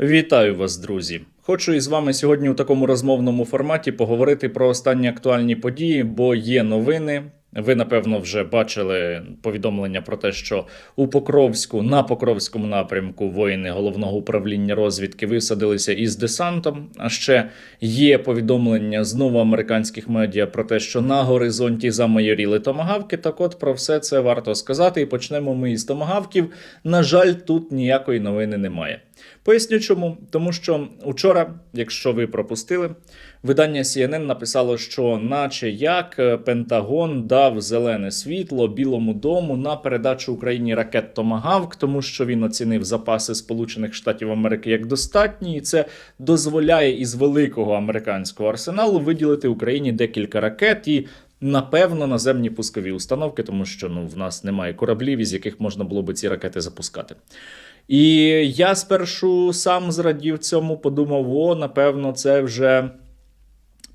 Вітаю вас, друзі! Хочу із вами сьогодні у такому розмовному форматі поговорити про останні актуальні події, бо є новини. Ви, напевно, вже бачили повідомлення про те, що у Покровську на Покровському напрямку воїни головного управління розвідки висадилися із десантом. А ще є повідомлення знову американських медіа про те, що на горизонті замайоріли томагавки. Так от про все це варто сказати. І почнемо ми із томагавків. На жаль, тут ніякої новини немає. Поясню чому. Тому що учора, якщо ви пропустили, видання CNN написало, що, наче як е, Пентагон дав зелене світло Білому дому на передачу Україні ракет Томагавк, тому що він оцінив запаси Сполучених Штатів Америки як достатні, і це дозволяє із великого американського арсеналу виділити Україні декілька ракет і. Напевно, наземні пускові установки, тому що ну в нас немає кораблів, із яких можна було би ці ракети запускати. І я спершу сам зрадів цьому, подумав: о, напевно, це вже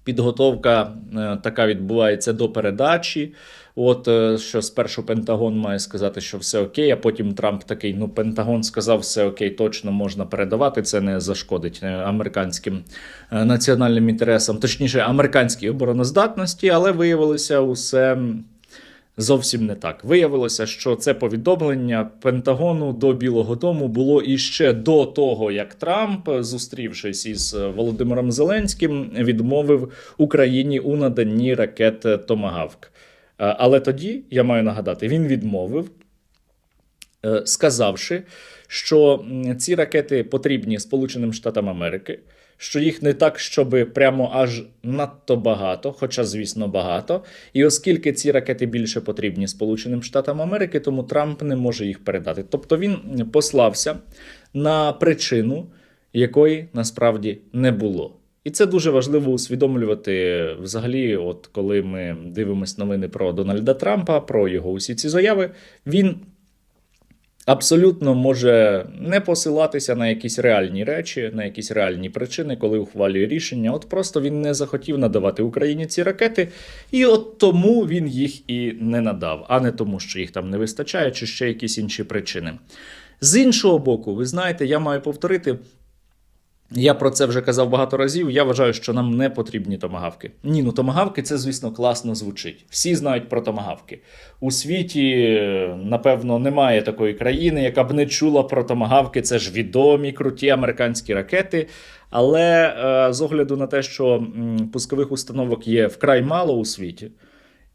підготовка е, така відбувається до передачі. От е, що спершу Пентагон має сказати, що все окей, а потім Трамп такий: ну, Пентагон сказав, все окей, точно можна передавати. Це не зашкодить е, американським національним інтересам, точніше, американській обороноздатності, але виявилося усе. Зовсім не так. Виявилося, що це повідомлення Пентагону до Білого Дому було іще до того, як Трамп, зустрівшись із Володимиром Зеленським, відмовив Україні у наданні ракет Томагавк. Е, Але тоді я маю нагадати, він відмовив, е, сказавши, що ці ракети потрібні Сполученим Штатам Америки, що їх не так, щоб прямо аж надто багато, хоча, звісно, багато. І оскільки ці ракети більше потрібні Сполученим Штатам Америки, тому Трамп не може їх передати. Тобто він послався на причину, якої насправді не було. І це дуже важливо усвідомлювати взагалі, от коли ми дивимося новини про Дональда Трампа, про його усі ці заяви, він абсолютно може не посилатися на якісь реальні речі, на якісь реальні причини, коли ухвалює рішення. От просто він не захотів надавати Україні ці ракети, і от тому він їх і не надав, а не тому, що їх там не вистачає, чи ще якісь інші причини. З іншого боку, ви знаєте, я маю повторити. Я про це вже казав багато разів. Я вважаю, що нам не потрібні томагавки. Ні, ну томагавки це, звісно, класно звучить. Всі знають про томагавки. У світі, напевно, немає такої країни, яка б не чула про томагавки. Це ж відомі круті американські ракети. Але е, з огляду на те, що пускових установок є вкрай мало у світі,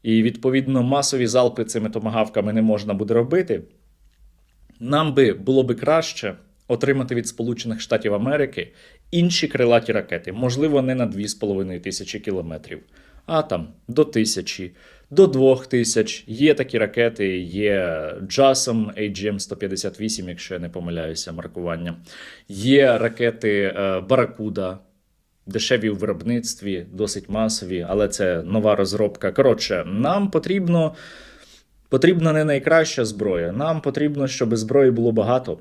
і відповідно масові залпи цими томагавками не можна буде робити. Нам би було би краще отримати від Сполучених Штатів Америки інші крилаті ракети, можливо, не на 2,5 тисячі кілометрів, а там до тисячі, до двох тисяч. Є такі ракети, є JASM AGM-158, якщо я не помиляюся, маркування. Є ракети е, Баракуда. Дешеві в виробництві, досить масові, але це нова розробка. Коротше, нам потрібно, потрібна не найкраща зброя. Нам потрібно, щоб зброї було багато.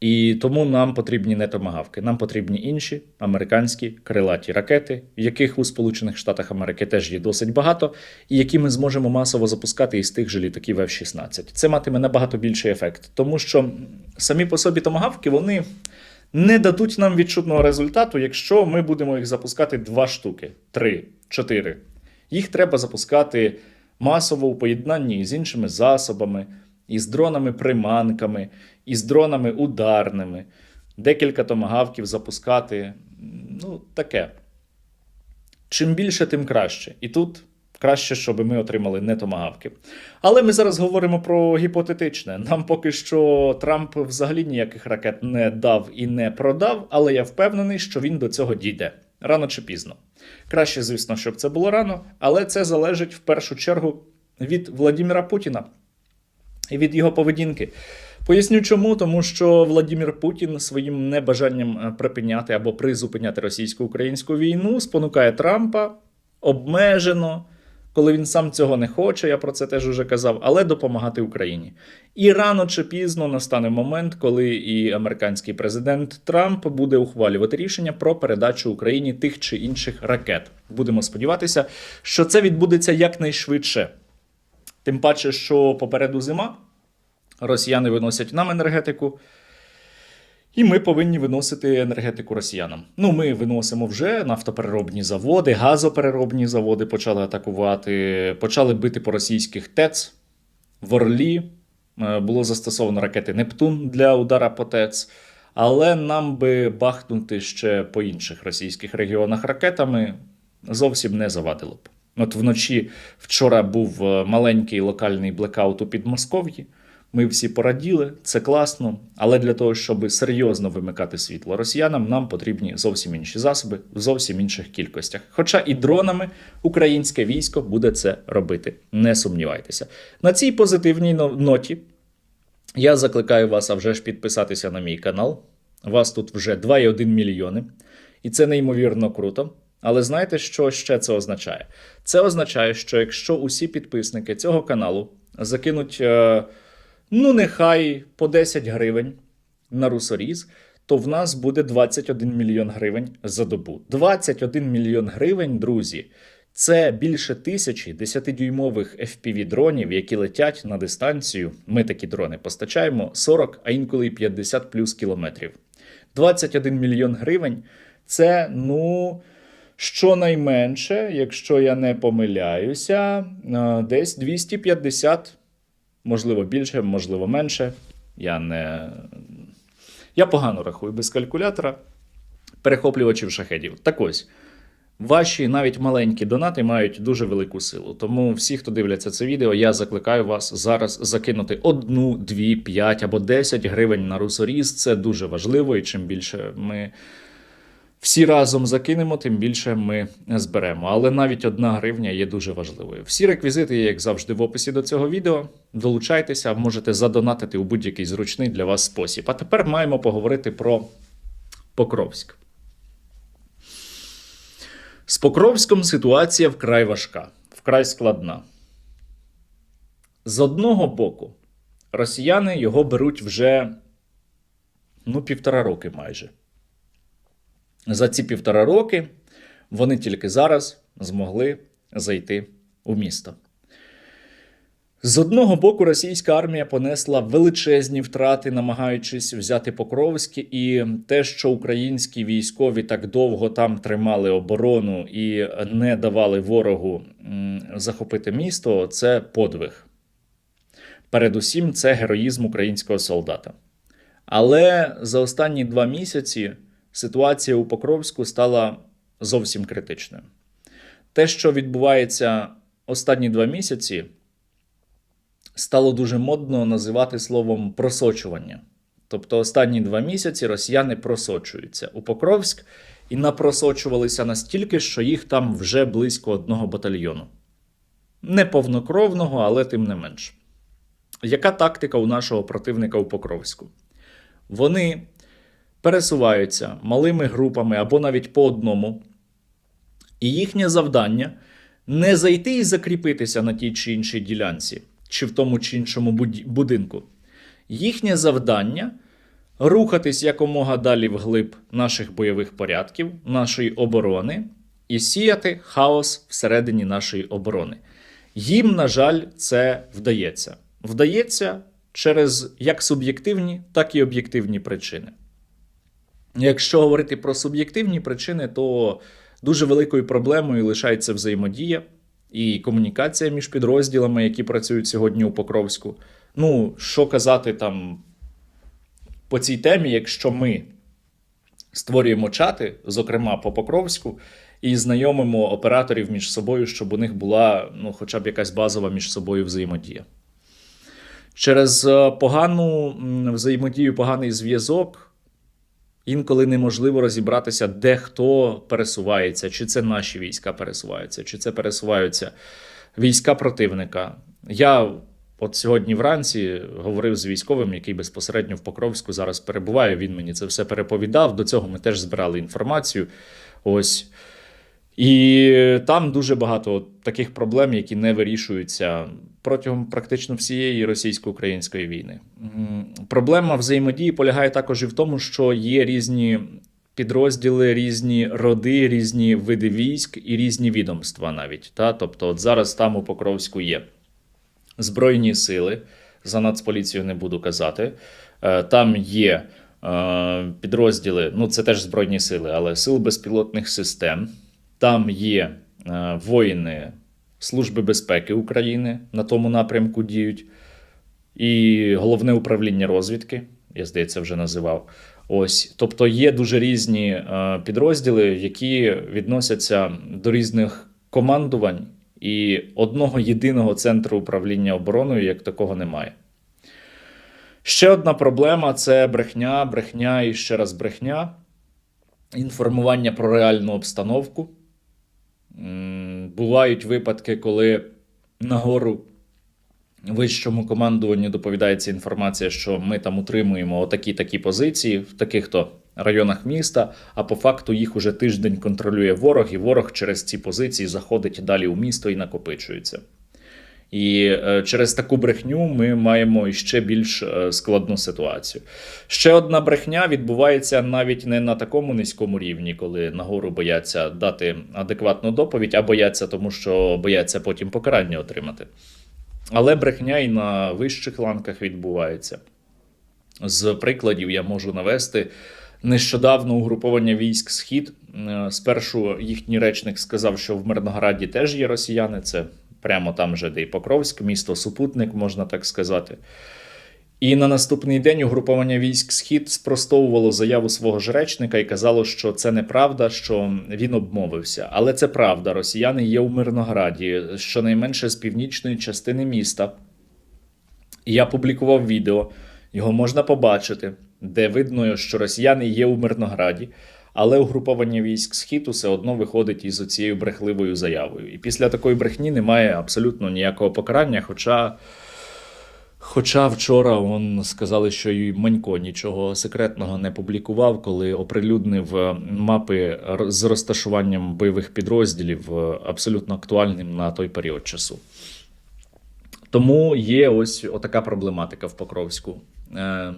І тому нам потрібні не томагавки, нам потрібні інші американські крилаті ракети, яких у Сполучених Штатах Америки теж є досить багато, і які ми зможемо масово запускати із тих же літаків F-16. Це матиме набагато більший ефект, тому що самі по собі томагавки вони не дадуть нам відчутного результату, якщо ми будемо їх запускати два штуки, три, чотири. Їх треба запускати масово у поєднанні з іншими засобами, із дронами-приманками, із дронами ударними, декілька томагавків запускати. Ну, таке. Чим більше, тим краще. І тут краще, щоб ми отримали не томагавки. Але ми зараз говоримо про гіпотетичне. Нам поки що Трамп взагалі ніяких ракет не дав і не продав, але я впевнений, що він до цього дійде рано чи пізно. Краще, звісно, щоб це було рано, але це залежить в першу чергу від Владіміра Путіна і від його поведінки. Поясню чому, тому що Владимир Путін своїм небажанням е, припиняти або призупиняти російсько-українську війну спонукає Трампа обмежено, коли він сам цього не хоче, я про це теж уже казав, але допомагати Україні. І рано чи пізно настане момент, коли і американський президент Трамп буде ухвалювати рішення про передачу Україні тих чи інших ракет. Будемо сподіватися, що це відбудеться якнайшвидше. Тим паче, що попереду зима, росіяни виносять нам енергетику. І ми повинні виносити енергетику росіянам. Ну, ми виносимо вже нафтопереробні заводи, газопереробні заводи почали атакувати, почали бити по російських ТЕЦ в Орлі. Е, Було застосовано ракети Нептун для удара по ТЕЦ. Але нам би бахнути ще по інших російських регіонах ракетами зовсім не завадило б. От вночі вчора був е, маленький локальний блекаут у Підмосков'ї. Ми всі пораділи, це класно. Але для того, щоб серйозно вимикати світло росіянам, нам потрібні зовсім інші засоби в зовсім інших кількостях. Хоча і дронами українське військо буде це робити. Не сумнівайтеся. На цій позитивній ноті я закликаю вас а вже ж підписатися на мій канал. Вас тут вже 2,1 мільйони, і це неймовірно круто. Але знаєте, що ще це означає? Це означає, що якщо усі підписники цього каналу закинуть, е, ну нехай по 10 гривень на русоріз, то в нас буде 21 мільйон гривень за добу. 21 мільйон гривень, друзі. Це більше тисячі 10-дюймових FPV-дронів, які летять на дистанцію. Ми такі дрони постачаємо 40, а інколи й 50 плюс кілометрів. 21 мільйон гривень це, ну, щонайменше, якщо я не помиляюся, десь 250, можливо, більше, можливо, менше. Я не. Я погано рахую без калькулятора перехоплювачів шахедів. Так ось. Ваші навіть маленькі донати мають дуже велику силу. Тому всі, хто дивляться це відео, я закликаю вас зараз закинути одну, дві, п'ять або 10 гривень на русоріз. Це дуже важливо, і чим більше ми всі разом закинемо, тим більше ми зберемо. Але навіть одна гривня є дуже важливою. Всі реквізити є, як завжди, в описі до цього відео. Долучайтеся, можете задонатити у будь-який зручний для вас спосіб. А тепер маємо поговорити про Покровськ. З Покровськом ситуація вкрай важка, вкрай складна. З одного боку, росіяни його беруть вже ну, півтора роки майже. За ці півтора роки вони тільки зараз змогли зайти у місто. З одного боку, російська армія понесла величезні втрати, намагаючись взяти Покровське, і те, що українські військові так довго там тримали оборону і не давали ворогу захопити місто, це подвиг. Передусім, це героїзм українського солдата. Але за останні два місяці ситуація у Покровську стала зовсім критичною. Те, що відбувається останні два місяці, стало дуже модно називати словом просочування. Тобто останні два місяці росіяни просочуються у Покровськ і напросочувалися настільки, що їх там вже близько одного батальйону. Не повнокровного, але тим не менш. Яка тактика у нашого противника у Покровську? Вони пересуваються малими групами або навіть по одному, і їхнє завдання не зайти і закріпитися на тій чи іншій ділянці, чи в тому чи іншому будинку. Їхнє завдання рухатись якомога далі вглиб наших бойових порядків, нашої оборони і сіяти хаос всередині нашої оборони. Їм, на жаль, це вдається. Вдається через як суб'єктивні, так і об'єктивні причини. Якщо говорити про суб'єктивні причини, то дуже великою проблемою лишається взаємодія і комунікація між підрозділами, які працюють сьогодні у Покровську. Ну, що казати там по цій темі, якщо ми створюємо чати, зокрема по Покровську, і знайомимо операторів між собою, щоб у них була ну, хоча б якась базова між собою взаємодія. Через е, погану взаємодію, поганий зв'язок інколи неможливо розібратися, де хто пересувається, чи це наші війська пересуваються, чи це пересуваються війська противника. Я от сьогодні вранці говорив з військовим, який безпосередньо в Покровську зараз перебуває. Він мені це все переповідав. До цього ми теж збирали інформацію. Ось. І там дуже багато таких проблем, які не вирішуються протягом практично всієї російсько-української війни. Проблема взаємодії полягає також і в тому, що є різні підрозділи, різні роди, різні види військ і різні відомства навіть. Та? Тобто, от зараз там у Покровську є Збройні сили, за Нацполіцію не буду казати. Е, Там є е, підрозділи, ну це теж Збройні сили, але сил безпілотних систем. Там є е, воїни Служби безпеки України на тому напрямку діють, і головне управління розвідки, я здається, вже називав. Ось, тобто є дуже різні е, підрозділи, які відносяться до різних командувань, і одного єдиного центру управління обороною як такого немає. Ще одна проблема це брехня, брехня і ще раз брехня, інформування про реальну обстановку. Бувають випадки, коли нагору вищому командуванню доповідається інформація, що ми там утримуємо отакі такі позиції в таких то районах міста, а по факту їх уже тиждень контролює ворог, і ворог через ці позиції заходить далі у місто і накопичується. І е, через таку брехню ми маємо ще більш е, складну ситуацію. Ще одна брехня відбувається навіть не на такому низькому рівні, коли нагору бояться дати адекватну доповідь, а бояться, тому що бояться потім покарання отримати. Але брехня і на вищих ланках відбувається. З прикладів я можу навести. Нещодавно угруповання військ Схід е, спершу їхній речник сказав, що в Мирнограді теж є росіяни. Це прямо там же, де і Покровськ, місто Супутник, можна так сказати. І на наступний день угруповання військ Схід спростовувало заяву свого ж речника і казало, що це неправда, що він обмовився. Але це правда. Росіяни є у Мирнограді, щонайменше з північної частини міста. І я публікував відео, його можна побачити, де видно, що росіяни є у Мирнограді, але угруповання військ Схід усе одно виходить із цією брехливою заявою. І після такої брехні немає абсолютно ніякого покарання. Хоча, хоча вчора он сказали, що і Манько нічого секретного не публікував, коли оприлюднив е, мапи з розташуванням бойових підрозділів, е, абсолютно актуальним на той період часу. Тому є ось отака проблематика в Покровську. Е,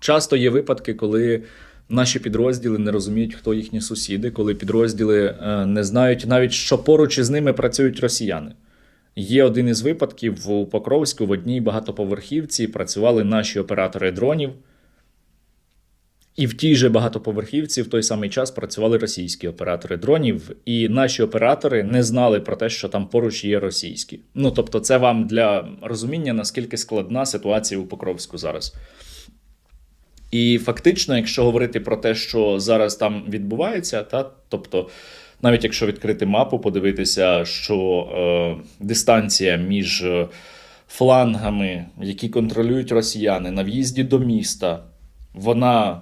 часто є випадки, коли наші підрозділи не розуміють, хто їхні сусіди, коли підрозділи е, не знають навіть, що поруч із ними працюють росіяни. Є один із випадків у Покровську в одній багатоповерхівці працювали наші оператори дронів. І в тій же багатоповерхівці в той самий час працювали російські оператори дронів, і наші оператори не знали про те, що там поруч є російські. Ну тобто, це вам для розуміння, наскільки складна ситуація у Покровську зараз. І фактично, якщо говорити про те, що зараз там відбувається, та тобто, навіть якщо відкрити мапу, подивитися, що е, дистанція між е, флангами, які контролюють росіяни на в'їзді до міста, вона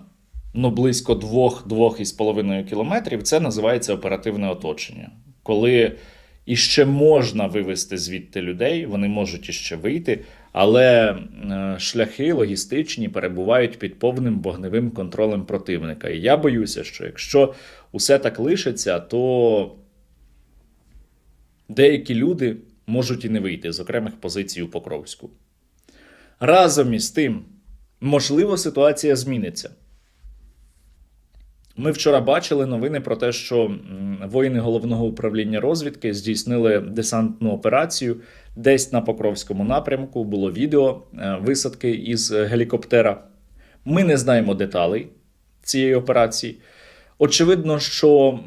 ну, близько 2-2,5 кілометрів, це називається оперативне оточення. Коли іще можна вивести звідти людей, вони можуть іще вийти, але е, шляхи логістичні перебувають під повним вогневим контролем противника. І я боюся, що якщо усе так лишиться, то деякі люди можуть і не вийти з окремих позицій у Покровську. Разом із тим, можливо, ситуація зміниться. Ми вчора бачили новини про те, що воїни головного управління розвідки здійснили десантну операцію десь на Покровському напрямку. Було відео е, висадки із гелікоптера. Ми не знаємо деталей цієї операції. Очевидно, що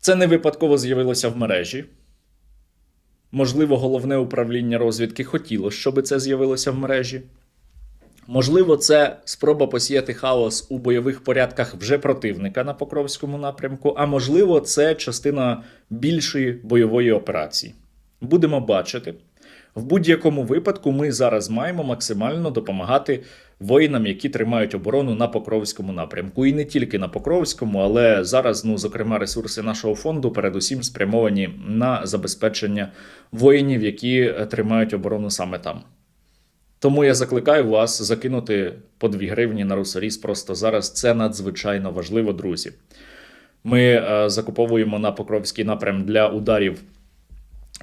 це не випадково з'явилося в мережі. Можливо, головне управління розвідки хотіло, щоб це з'явилося в мережі. Можливо, це спроба посіяти хаос у бойових порядках вже противника на Покровському напрямку, а можливо, це частина більшої бойової операції. Будемо бачити. В будь-якому випадку ми зараз маємо максимально допомагати воїнам, які тримають оборону на Покровському напрямку. І не тільки на Покровському, але зараз, ну, зокрема, ресурси нашого фонду передусім спрямовані на забезпечення воїнів, які е, тримають оборону саме там. Тому я закликаю вас закинути по 2 гривні на русоріс просто зараз. Це надзвичайно важливо, друзі. Ми е, закуповуємо на Покровський напрям для ударів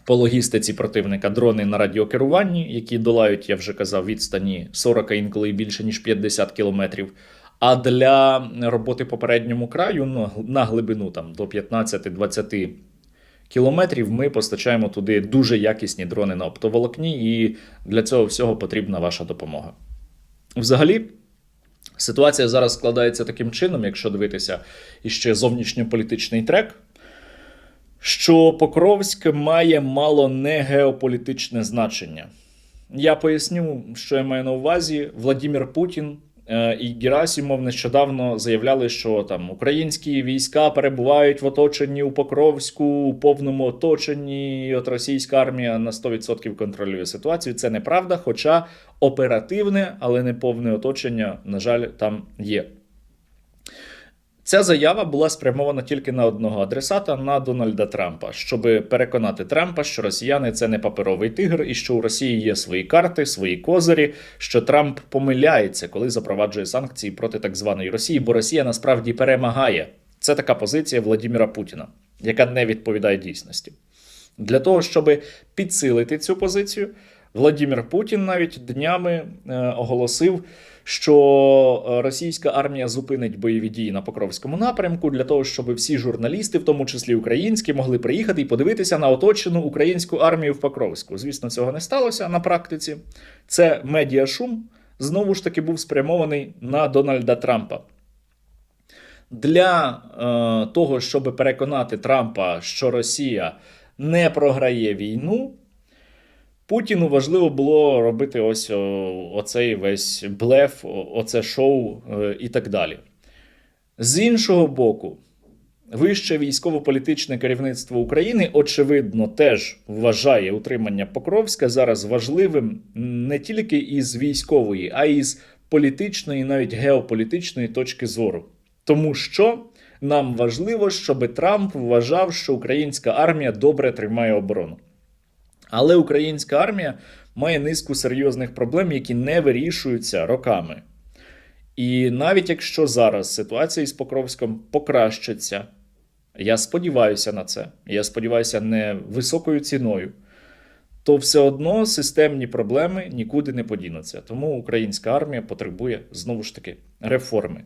по логістиці противника дрони на радіокеруванні, які долають, я вже казав, відстані 40, а інколи більше ніж 50 кілометрів. А для роботи по передньому краю ну, на глибину там, до 15-20 кілометрів ми постачаємо туди дуже якісні дрони на оптоволокні, і для цього всього потрібна ваша допомога. Взагалі, Ситуація зараз складається таким чином, якщо дивитися іще зовнішньополітичний трек, що Покровськ має мало не геополітичне значення. Я поясню, що я маю на увазі. Владимир Путін і Герасімов нещодавно заявляли, що там українські війська перебувають в оточенні у Покровську, у повному оточенні. і От російська армія на 100% контролює ситуацію. Це неправда, хоча оперативне, але не повне оточення, на жаль, там є. Ця заява була спрямована тільки на одного адресата на Дональда Трампа, щоб переконати Трампа, що росіяни це не паперовий тигр, і що у Росії є свої карти, свої козирі. Що Трамп помиляється, коли запроваджує санкції проти так званої Росії, бо Росія насправді перемагає. Це така позиція Владимира Путіна, яка не відповідає дійсності. Для того, щоб підсилити цю позицію, Владимир Путін навіть днями е, оголосив, що е, російська армія зупинить бойові дії на Покровському напрямку для того, щоб всі журналісти, в тому числі українські, могли приїхати і подивитися на оточену українську армію в Покровську. Звісно, цього не сталося на практиці. Це медіашум знову ж таки був спрямований на Дональда Трампа. Для е, того, щоб переконати Трампа, що Росія не програє війну, Путіну важливо було робити ось оцей весь блеф, оце шоу е, і так далі. З іншого боку, вище військово-політичне керівництво України, очевидно, теж вважає утримання Покровська зараз важливим не тільки із військової, а й з політичної, навіть геополітичної точки зору. Тому що нам важливо, щоб Трамп вважав, що українська армія добре тримає оборону. Але українська армія має низку серйозних проблем, які не вирішуються роками. І навіть якщо зараз ситуація із Покровськом покращиться, я сподіваюся на це, я сподіваюся, не високою ціною, то все одно системні проблеми нікуди не подінуться. Тому українська армія потребує знову ж таки реформи.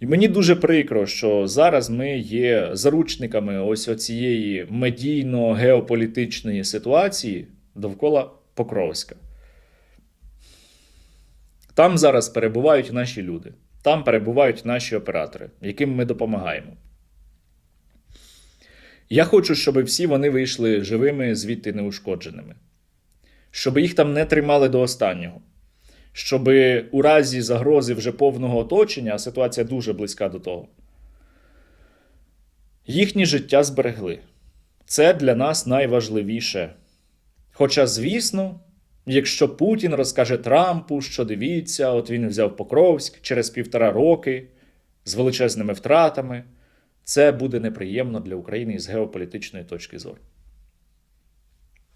І мені дуже прикро, що зараз ми є заручниками ось оцієї медійно-геополітичної ситуації довкола Покровська. Там зараз перебувають наші люди, там перебувають наші оператори, яким ми допомагаємо. Я хочу, щоб всі вони вийшли живими, звідти неушкодженими, щоб їх там не тримали до останнього, щоб у разі загрози вже повного оточення, а ситуація дуже близька до того, їхнє життя зберегли. Це для нас найважливіше. Хоча, звісно, якщо Путін розкаже Трампу, що дивіться, от він взяв Покровськ через півтора роки з величезними втратами, це буде неприємно для України із геополітичної точки зору.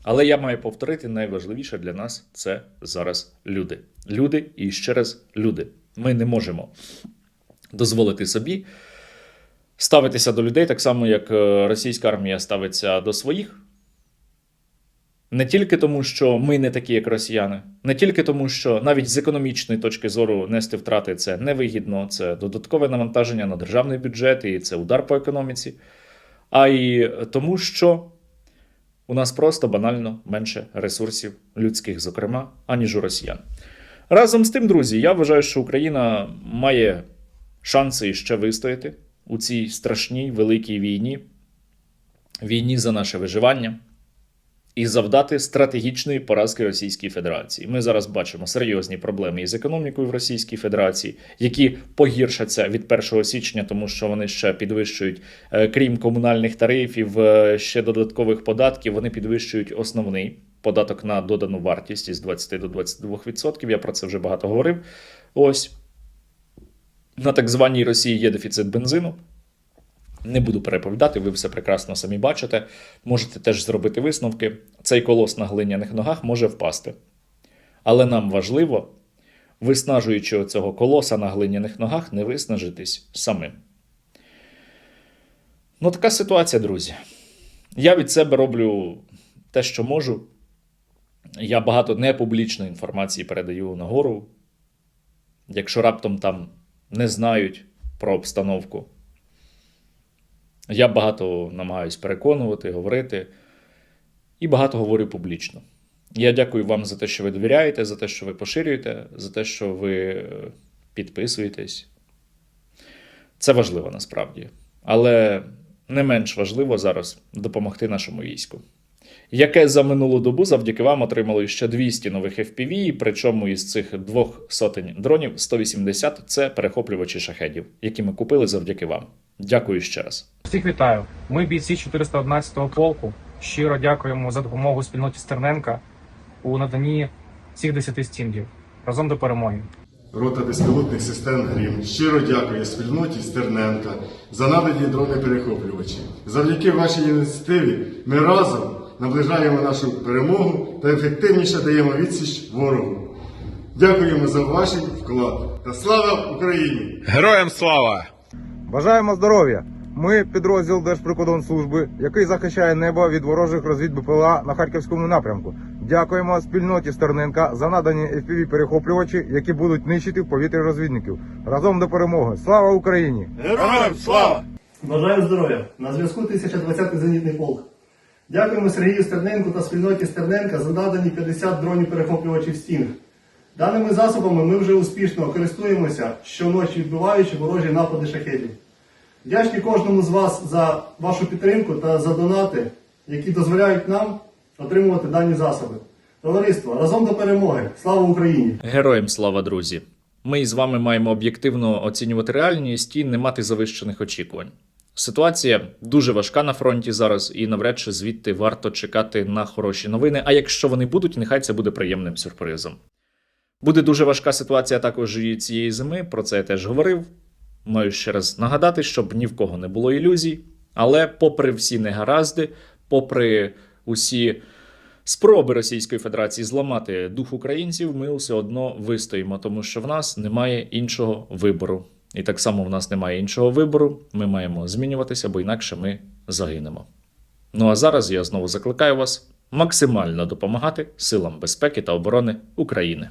Але я маю повторити, найважливіше для нас це зараз люди. Люди і ще раз люди. Ми не можемо дозволити собі ставитися до людей так само, як е, російська армія ставиться до своїх. Не тільки тому, що ми не такі, як росіяни, не тільки тому, що навіть з економічної точки зору нести втрати це невигідно, це додаткове навантаження на державний бюджет і це удар по економіці, а й тому, що у нас просто банально менше ресурсів людських, зокрема, аніж у росіян. Разом з тим, друзі, я вважаю, що Україна має шанси ще вистояти у цій страшній великій війні, війні за наше виживання і завдати стратегічної поразки Російській Федерації. Ми зараз бачимо серйозні проблеми із економікою в Російській Федерації, які погіршаться від 1 січня, тому що вони ще підвищують, е, крім комунальних тарифів, е, ще додаткових податків. Вони підвищують основний податок на додану вартість із 20 до 22%. Я про це вже багато говорив. Ось на так званій Росії є дефіцит бензину. Не буду переповідати, ви все прекрасно самі бачите. Можете теж зробити висновки. Цей колос на глиняних ногах може впасти. Але нам важливо, виснажуючи цього колоса на глиняних ногах, не виснажитись самим. Ну, така ситуація, друзі. Я від себе роблю те, що можу. Я багато непублічної інформації передаю нагору. Якщо раптом там не знають про обстановку. Я багато намагаюсь переконувати, говорити і багато говорю публічно. Я дякую вам за те, що ви довіряєте, за те, що ви поширюєте, за те, що ви підписуєтесь. Це важливо насправді. Але не менш важливо зараз допомогти нашому війську. Яке за минулу добу завдяки вам отримало ще 200 нових FPV, причому із цих двох сотень дронів 180 це перехоплювачі шахедів, які ми купили завдяки вам. Дякую ще раз. Всіх вітаю. Ми бійці 411-го полку. Щиро дякуємо за допомогу спільноті Стерненка у наданні всіх 10 стінгів. Разом до перемоги. Рота безпілотних систем Грім щиро дякує спільноті Стерненка за надані дрони перехоплювачі. Завдяки вашій ініціативі ми разом наближаємо нашу перемогу та ефективніше даємо відсіч ворогу. Дякуємо за ваш вклад та слава Україні! Героям слава! Бажаємо здоров'я! Ми підрозділ Держприкордонслужби, який захищає небо від ворожих розвід БПЛА на харківському напрямку. Дякуємо спільноті Стерненка за надані fpv перехоплювачі, які будуть нищити в повітрі розвідників. Разом до перемоги! Слава Україні! Героям слава! Бажаю здоров'я! На зв'язку 1020-й зенітний полк. Дякуємо Сергію Стерненку та спільноті Стерненка за надані 50 дронів перехоплювачів стінг. Даними засобами ми вже успішно користуємося, щоночі відбиваючи ворожі напади шахетів. Вдячні кожному з вас за вашу підтримку та за донати, які дозволяють нам отримувати дані засоби. Товариство, разом до перемоги! Слава Україні! Героям слава, друзі! Ми із вами маємо об'єктивно оцінювати реальність і не мати завищених очікувань. Ситуація дуже важка на фронті зараз, і навряд чи звідти варто чекати на хороші новини. А якщо вони будуть, нехай це буде приємним сюрпризом. Буде дуже важка ситуація також і цієї зими. Про це я теж говорив. Маю ще раз нагадати, щоб ні в кого не було ілюзій. Але, попри всі негаразди, попри усі спроби Російської Федерації зламати дух українців, ми все одно вистоїмо, тому що в нас немає іншого вибору. І так само в нас немає іншого вибору. Ми маємо змінюватися, бо інакше ми загинемо. Ну а зараз я знову закликаю вас максимально допомагати силам безпеки та оборони України.